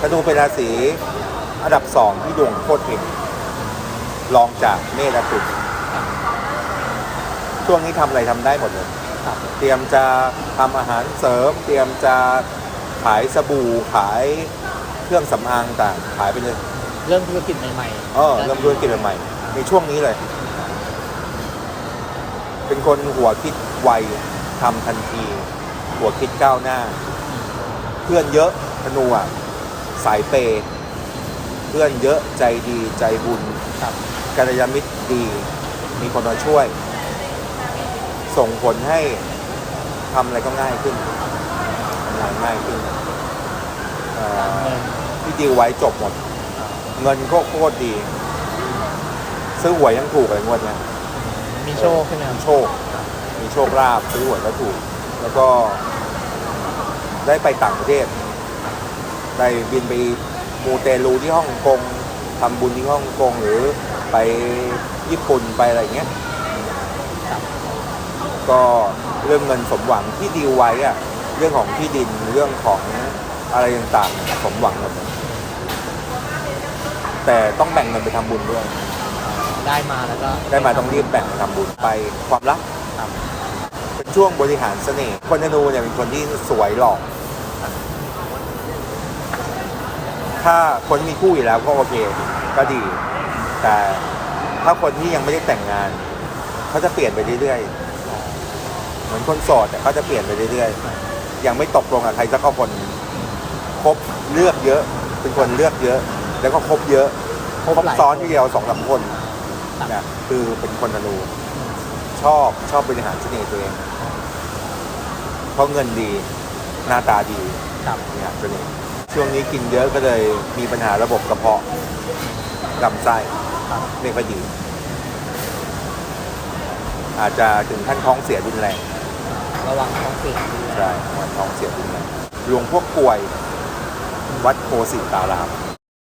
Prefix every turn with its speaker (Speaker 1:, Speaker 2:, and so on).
Speaker 1: ธนูเป็นราศีอันดับสองที่ดวงโคตรเองรองจากเมษและตุลช่วงนี้ทำอะไรทำได้หมดเลย
Speaker 2: ครับ
Speaker 1: เตรียมจะทำอาหารเสริม เตรียมจะขายสบู่ขายเครื่องสำอางต่างขายไปเลย
Speaker 2: เริ่มธุรกิจใหม่ๆ
Speaker 1: เออเริ่มธุรกิจใหม่ๆในช่วงนี้เลย เป็นคนหัวคิดไวทำทันที หัวคิดก้าวหน้า เพื่อนเยอะธนูอะ สายเปย์เพื่อนเยอะใจดีใจบุญ
Speaker 2: ครับ
Speaker 1: กัลยาณมิตรดี มีคนมาช่วย ส่งผลให้ทำอะไรก็ง่ายขึ้นทำงานง่ายขึ้นเอ่อ
Speaker 2: เงิน
Speaker 1: ที่ดีลไว้จบหมด เงินก็โคตรดี ซื้อหวยยังถูกเลยงวดเนี้ย
Speaker 2: มีโชคใช่ไหมครับ
Speaker 1: มีโชค มีโชคลาภซื้อหวยก็ถูก แล้วก็ได้ไปต่างประเทศ ได้บินไปมูเตลูที่ฮ่องกงทำบุญที่ฮ่องกงหรือไปญี่ปุ่นไปอะไรอย่างเงี้ยก็เรื่องเงินสมหวังที่ดีลไว้อะเรื่องของที่ดินเรื่องของอะไรต่างๆสมหวังหมดเลยแต่ต้องแบ่งเงินไปทำบุญด้วย
Speaker 2: ได้มาแล้วก็
Speaker 1: ได้มาต้องรีบแบ่งไปทำบุญไปความรัก
Speaker 2: ครับ
Speaker 1: เป็นช่วงบริหารเสน่ห์คนธนูเนี่ยเป็นคนที่สวยหล่อ ถ้าคนมีคู่อยู่แล้วก็โอเค ก็ดี แต่ถ้าคนที่ยังไม่ได้แต่งงาน เขาจะเปลี่ยนไปเรื่อยๆ เหมือนคนโสดแต่เขาจะเปลี่ยนไปเรื่อยๆ ยังไม่ตกลงกับใครสักคนคบเลือกเยอะ เป็นคนเลือกเยอะ แล้วก็คบเยอะ
Speaker 2: ครบ
Speaker 1: ครบ
Speaker 2: หลาย
Speaker 1: ซ้อนทีเดียวสองสามคน
Speaker 2: ครับ
Speaker 1: เนี่ยคือเป็นคนธนูชอบชอบบริหารเสน่ห์ตัวเอง เพราะเงินดีหน้าตาดี
Speaker 2: ครับ
Speaker 1: บริหารเสน่ห์ ช่วงนี้กินเยอะก็เลยมีปัญหาระบบกระเพาะลำไส้ไม่ค่อยดีอาจจะถึงขั้นท้องเสียรุนแรง
Speaker 2: ระวังท้องเสียด้วย
Speaker 1: ใช่วันท้องเสียรุนแรงหลวงพวกป่วย วัดโพสิตาราม